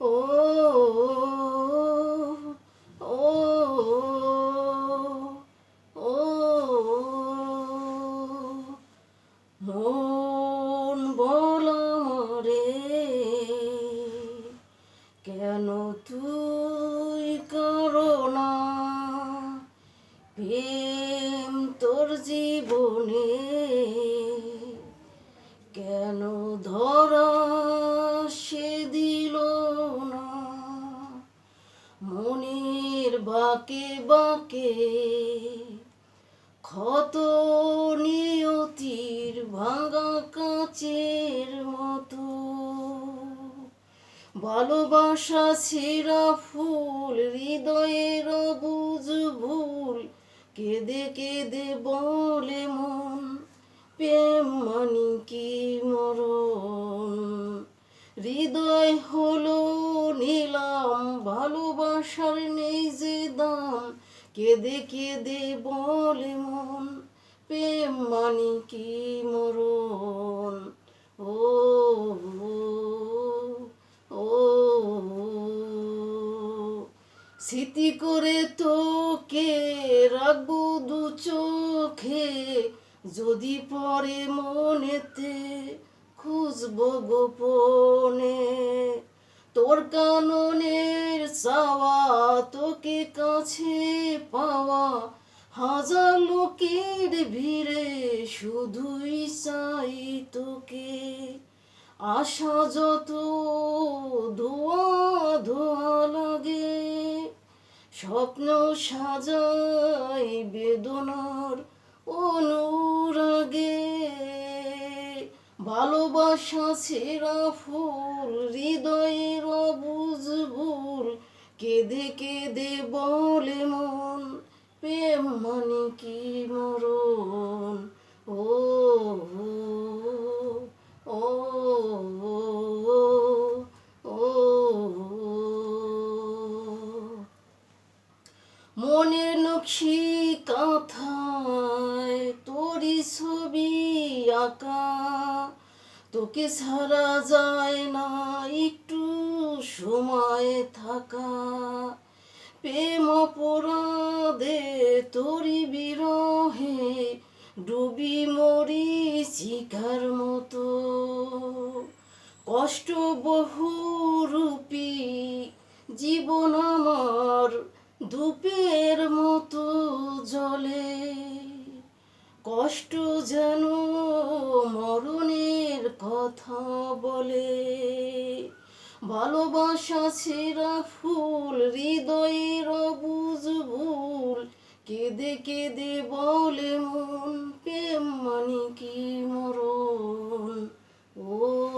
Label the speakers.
Speaker 1: ও বাকে বাকে, ক্ষত নিয়তির ভাঙা কাঁচের মতো। ভালোবাসা ছেঁড়া ফুল, হৃদয়ের বুঝ ভুল, কেঁদে কেঁদে বলে মন, প্রেম ভালোবাসার নেই যে দাম। কেঁদে কেঁদে বলে মন, প্রেম মানি কি মরণ? ও স্মৃতি করে তোকে রাখব দু চোখে। যদি পরে মনেতে খুঁজবো গোপনে। তোর কাননের চাওয়া তোকে কাছে পাওয়া। হাজার লোকের ভিড়ে শুধুই চাই তোকে। আশা যত ধোয়া ধোয়া লাগে, স্বপ্ন সাজাই বেদনার অনুরাগে ভালোবাসা ছেঁড়া ফুল, হৃদয়ের অবুঝ ভুল, কেঁদে কেঁদে বলে মন, প্রেম মানে কি মরণ? ও ও মনের নকশি কাঁথায়, তোরই ছবি আঁকা তোকে ছাড়া যায় না, একটু সময় থাকা। প্রেম অপরাধে তোরই বিরহে ডুবি মরি শিকার মতো। কষ্ট বহুরূপী জীবন আমার ধূপের মতো জলে কষ্ট যেন মরণের কথা বলে। ভালোবাসা ছেঁড়া ফুল, হৃদয়ের বুঝ ভুল। কেঁদে কেঁদে বলে মন, প্রেম মানে কি মরণ? ও